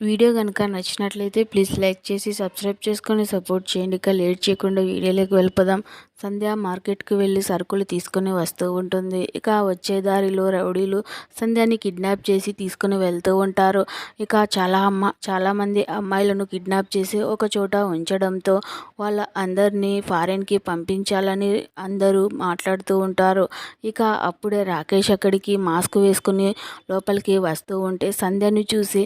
Video కనుక నచ్చినట్లయితే please like చేసి సబ్స్క్రైబ్ చేసుకొని సపోర్ట్ చేయండి. ఇక లేట్ చేయకుండా వీడియోలోకి వెళ్ళిపోదాం. సంధ్య మార్కెట్కి వెళ్ళి సరుకులు తీసుకొని వస్తూ ఉంటుంది. ఇక వచ్చే దారిలో రౌడీలు సంధ్యాని కిడ్నాప్ చేసి తీసుకుని వెళ్తూ ఉంటారు. ఇక చాలా అమ్మ చాలామంది అమ్మాయిలను కిడ్నాప్ చేసి ఒక చోట ఉంచడంతో వాళ్ళ అందరినీ ఫారెన్కి పంపించాలని అందరూ మాట్లాడుతూ ఉంటారు. ఇక అప్పుడే రాకేష్ అక్కడికి మాస్క్ వేసుకుని లోపలికి వస్తూ ఉంటే సంధ్యని చూసి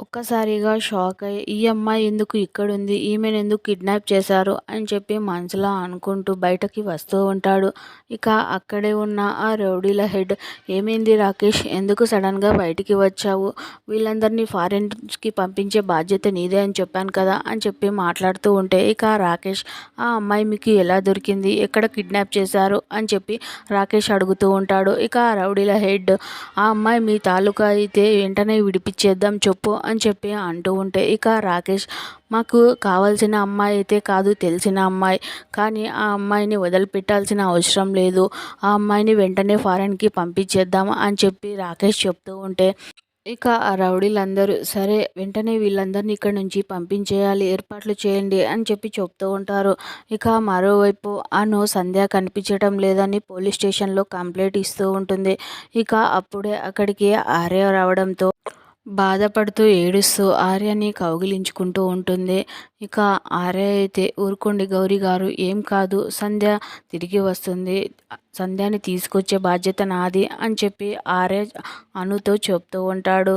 ఒక్కసారిగా షాక్ అయ్యి ఈ అమ్మాయి ఎందుకు ఇక్కడుంది? ఈమెను ఎందుకు కిడ్నాప్ చేశారు? అని చెప్పి మనసులో అనుకుంటూ బయటకి వస్తూ ఉంటాడు. ఇక అక్కడే ఉన్న ఆ రౌడీల హెడ్ ఏమైంది రాకేష్? ఎందుకు సడన్గా బయటికి వచ్చావు? వీళ్ళందరినీ ఫారెన్కి పంపించే బాధ్యత నీదే అని చెప్పాను కదా అని చెప్పి మాట్లాడుతూ ఉంటే ఇక రాకేష్ ఆ అమ్మాయి మీకు ఎలా దొరికింది? ఎక్కడ కిడ్నాప్ చేశారు? అని చెప్పి రాకేష్ అడుగుతూ ఉంటాడు. ఇక ఆ రౌడీల హెడ్ ఆ అమ్మాయి మీ తాలూకా అయితే వెంటనే విడిపించేద్దాం చెప్పు అని చెప్పి అంటూ ఉంటే ఇక రాకేష్ మాకు కావాల్సిన అమ్మాయి అయితే కాదు తెలిసిన అమ్మాయి. కానీ ఆ అమ్మాయిని వదిలిపెట్టాల్సిన అవసరం లేదు. ఆ అమ్మాయిని వెంటనే ఫారెన్కి పంపించేద్దాం అని చెప్పి రాకేష్ చెప్తూ ఉంటే ఇక ఆ రౌడీలందరూ సరే వెంటనే వీళ్ళందరినీ ఇక్కడ నుంచి పంపించేయాలి ఏర్పాట్లు చేయండి అని చెప్పి చెప్తూ ఉంటారు. ఇక మరోవైపు అను సంధ్య కనిపించడం లేదని పోలీస్ స్టేషన్లో కంప్లైంట్ ఇస్తూ ఉంటుంది. ఇక అప్పుడే అక్కడికి ఆర్య రావడంతో బాధపడుతూ ఏడుస్తూ ఆర్యని కౌగిలించుకుంటూ ఉంటుంది. ఇక ఆర్య అయితే ఊరుకోండి గౌరీ గారు ఏం కాదు సంధ్య తిరిగి వస్తుంది. సంధ్యాని తీసుకొచ్చే బాధ్యత నాది అని చెప్పి ఆర్య అనుతో చెప్తూ ఉంటాడు.